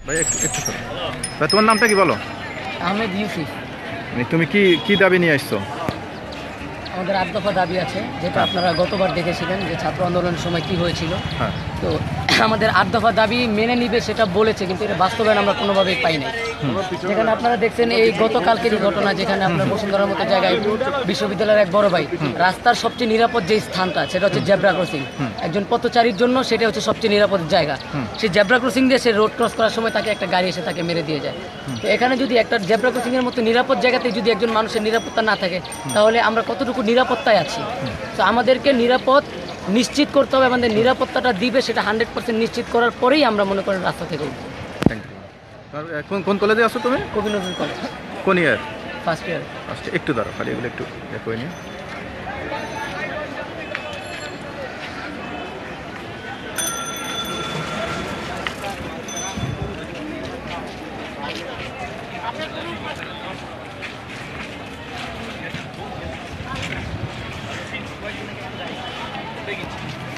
ভাই একটু ভাই তোমার নামটা কি বলো? আহমেদ ইউসুফ। মানে তুমি কি কি দাবি নিয়ে আসছো? আমাদের আট দফা দাবি আছে যেটা হ্যাঁ। আপনারা গতবার দেখেছিলেন যে ছাত্র আন্দোলনের সময় কি হয়েছিল। হ্যাঁ। তো আমাদের আট দফা দাবি মেনে নিবে সেটা বলেছে কিন্তু এটা বাস্তবায়ন আমরা কোনোভাবেই পাই নাই। যেখানে আপনারা দেখছেন এই গতকালকেরই ঘটনা যেখানে আপনার বসুন্ধরার মতো জায়গায় বিশ্ববিদ্যালয়ের এক বড় ভাই রাস্তার সবচেয়ে নিরাপদ যে স্থানটা সেটা হচ্ছে জেব্রা ক্রসিং। একজন পথচারীর জন্য সেটা হচ্ছে সবচেয়ে নিরাপদ জায়গা। সেই জেব্রা ক্রসিং দিয়ে সে রোড ক্রস করার সময় তাকে একটা গাড়ি এসে তাকে মেরে দিয়ে যায়। তো এখানে যদি একটা জেব্রা ক্রসিং এর মতো নিরাপদ জায়গাতে যদি একজন মানুষের নিরাপত্তা না থাকে তাহলে আমরা কতটুকু নিরাপত্তায় আছি? তো আমাদেরকে নিরাপদ নিশ্চিত করতে হবে আমাদের নিরাপত্তাটা দিবে সেটা হান্ড্রেড পার্সেন্ট নিশ্চিত করার পরেই আমরা মনে করেন রাস্তা থেকে উঠবো। কোন কোন কলেজে আসো তুমি? কবি নজরুল কলেজ কোন ইয়ার ফার্স্ট ইয়ার আচ্ছা একটু দাঁড়ো খালি এগুলো একটু দেখো নিয়ে 쓰레기지.